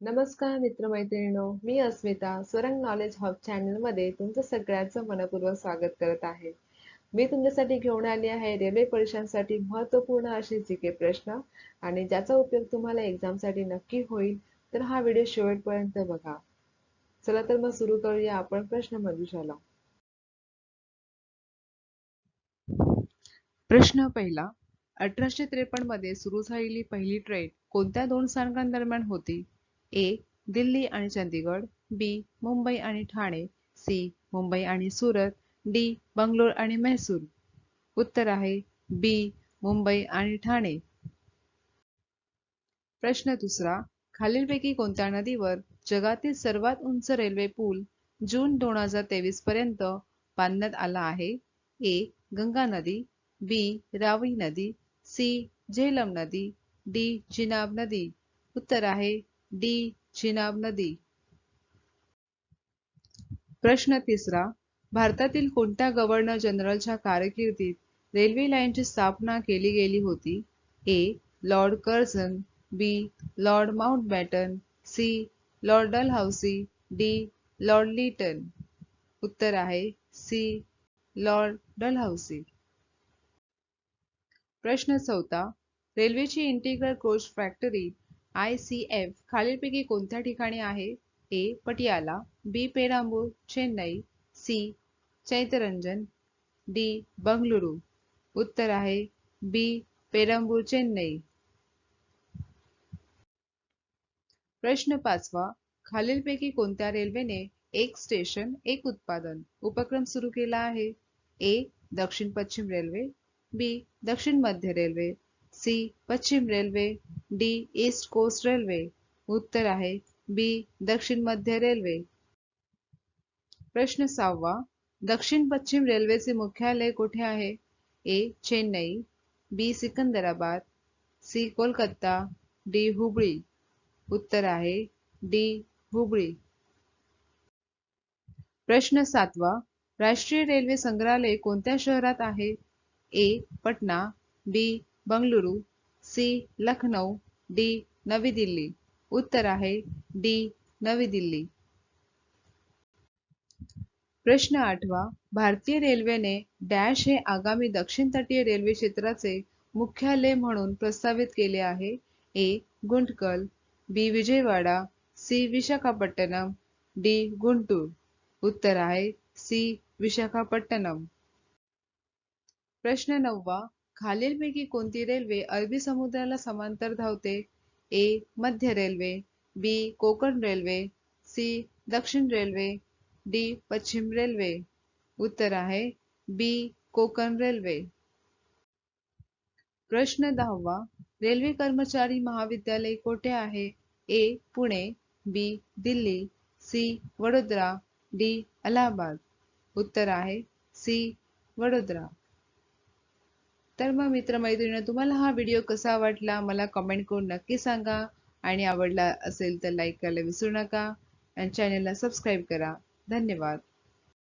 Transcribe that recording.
नमस्कार मित्रमैत्रिणींनो. मी अस्मिता स्वरंग knowledge hub चॅनलमध्ये तुमचं सगळ्यांचं मनपूर्वक स्वागत करत आहे. मी तुमच्यासाठी घेऊन आली आहे रेल्वे परीक्षांसाठी महत्त्वपूर्ण असे जी के प्रश्न आणि ज्याचा उपयोग तुम्हाला एक्झामसाठी नक्की होईल तर हा व्हिडिओ शेवटपर्यंत बघा. चला तर मग सुरू करूया आपण प्रश्न मधुशाला प्रश्न पहिला. अठराशे त्रेपन्नमध्ये सुरू झालेली पहिली ट्रेन कोणत्या दोन स्थानकांदरम्यान होती? ए दिल्ली आणि चंदीगड बी मुंबई आणि ठाणे सी मुंबई आणि सुरत डी बंगलोर आणि मैसूर उत्तर आहे बी मुंबई आणि ठाणे. प्रश्न दुसरा खालीलपैकी कोणत्या नदीवर जगातील सर्वात उंच रेल्वे पूल जून दोन हजार तेवीस पर्यंत बांधण्यात आला आहे? ए गंगा नदी बी रावी नदी सी झेलम नदी डी चिनाब नदी. उत्तर आहे डी चिनाब नदी. प्रश्न तिसरा भारतातील कोणत्या गव्हर्नर जनरलच्या कारकिर्दीत रेल्वे लाईनची स्थापना केली गेली होती? A Lord Curzon B Lord Mountbatten C Lord Dalhousie D Lord Lytton उत्तर आहे सी लॉर्ड डलहौसी प्रश्न चौथा रेल्वेची integral coach factory I C F खालीलपैकी कोणत्या ठिकाणी आहे? A Patiala B Perambur Chennai C Chittaranjan D Bengaluru. उत्तर आहे बी पेरांबूर चेन्नई. प्रश्न पाचवा. खालीलपैकी कोणत्या रेल्वेने एक स्टेशन एक उत्पादन उपक्रम सुरू केला आहे? ए दक्षिण पश्चिम रेल्वे बी दक्षिण मध्य रेल्वे. सी, पश्चिम railway, D, east coast railway, उत्तर आहे, बी, दक्षिण मध्य रेल्वे. प्रश्न सहावा, दक्षिण पश्चिम रेल्वेचे मुख्यालय कुठे आहे? A, Chennai, B, Secunderabad, C, Kolkata, D, Hubli. उत्तर आहे, डी, हुबळी. प्रश्न सातवा, राष्ट्रीय रेल्वे संग्रहालय कोणत्या शहरात आहे? A, Patna, B Bengaluru C Lucknow D नवी दिल्ली. उत्तर आहे डी नवी दिल्ली. प्रश्न आठवा भारतीय रेल्वेने डॅश हे आगामी दक्षिण तटीय रेल्वे क्षेत्राचे मुख्यालय म्हणून प्रस्तावित केले आहे. A Guntakal B Vijayawada C Visakhapatnam D Guntur. उत्तर आहे सी विशाखापट्टणम. प्रश्न नववा खालीलपैकी कोणती रेल्वे अरबी समुद्राला समांतर धावते? ए मध्य railway B Konkan railway C दक्षिण रेल्वे डी पश्चिम रेल्वे उत्तर आहे बी कोकण रेल्वे प्रश्न दहावा. रेल्वे कर्मचारी महाविद्यालय कोठे आहे? A Pune B Delhi C Vadodara D Allahabad. उत्तर आहे सी वडोदरा. तर मग मित्रमैत्रिणी तुम्हाला हा व्हिडिओ कसा वाटला? मला कमेंट करून नक्की सांगा. आणि आवडला असेल तर लाईक करायला विसरू नका. आणि चॅनलला सबस्क्राईब करा. धन्यवाद.